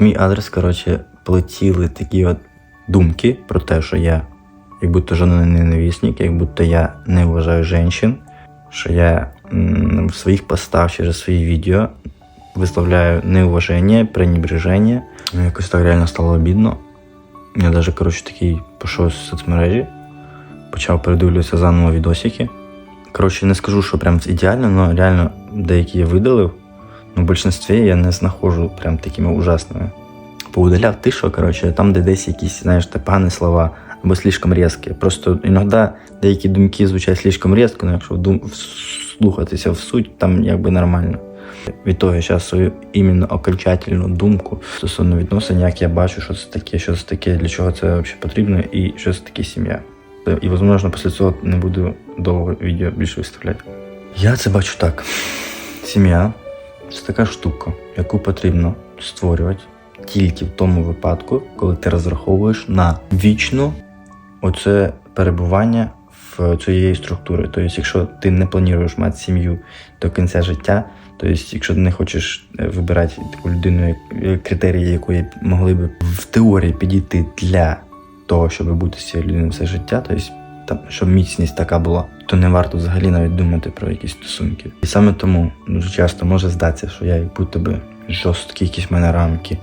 Мій адрес, коротше, полетіли такі от думки про те, що я як будто жодний невісник, як будто я не вважаю жінчин, що я в своїх постах через свої відео висловляю неуваження, пренебреження. Мені якось так реально стало обідно. Я навіть, коротше, такий пішов з соцмережі, почав передивлюватися заново відосики. Коротше, не скажу, що прям ідеально, але реально деякі я видалив. Ну, в більшинстві я не знаходжу прям такими ужасними. Поудаляв ти, що, коротше, там, де десь якісь, знаєш, та погані слова або слишком різкі. Просто іноді деякі думки звучать слишком різко, але якщо дум... вслухатися в суть, там якби нормально. Від того я зараз свою іменно окончательну думку стосовно відносин, як я бачу, що це таке, що це таке, для чого це взагалі потрібно і що це таке сім'я. І, можливо, після цього не буду довго відео більше виставляти. Я це бачу так. Сім'я це така штука, яку потрібно створювати тільки в тому випадку, коли ти розраховуєш на вічну оце перебування в цієї структури. Тобто, якщо ти не плануєш мати сім'ю до кінця життя, тобто, якщо ти не хочеш е, вибирати таку людину, е, критерії якої могли б в теорії підійти для того, щоб бути з цією людиною все життя, тобто там, щоб міцність така була, то не варто взагалі навіть думати про якісь стосунки. І саме тому дуже часто може здатися, що я будто би жорсткі якісь в мене рамки,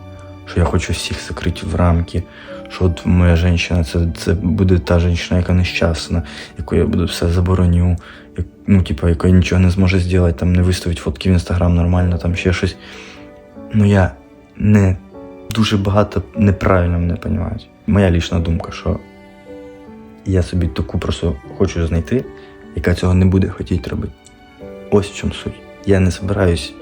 що я хочу всіх закрити в рамки, що от моя жінка це, це буде та жінка, яка нещасна, яку я буду все забороню, як, ну, типу, яка нічого не зможе зробити, там не виставить фотки в інстаграм нормально, там ще щось. Ну я не дуже багато неправильно мене розуміють. Моя лічна думка, що я собі таку просто хочу знайти, яка цього не буде хотіти робити. Ось в чому суть. Я не збираюсь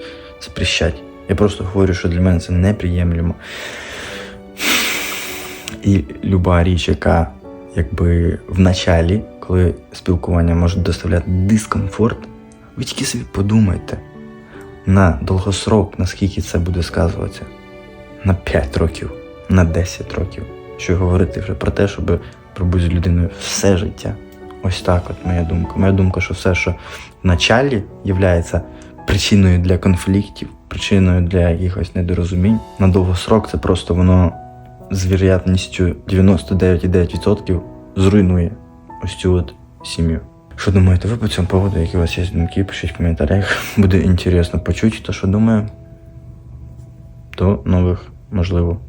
запрещати. Я просто говорю, що для мене це неприємлемо. І люба річ, яка якби в началі, коли спілкування може доставляти дискомфорт, ви тільки собі подумайте на довгосрок, наскільки це буде сказуватися. На 5 років, на 10 років. Що говорити вже про те, щоб пробути з людиною все життя. Ось так от моя думка. Моя думка, що все, що в началі є причиною для конфліктів, причиною для якихось недорозумінь, на довгосрок це просто воно з вірятністю 99,9% зруйнує ось цю от сім'ю. Що думаєте ви по цьому поводу? Які у вас є думки? Пишіть в коментарях. Буде інтересно почути, то що думаю. До нових, можливо,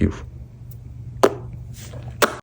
відосиків.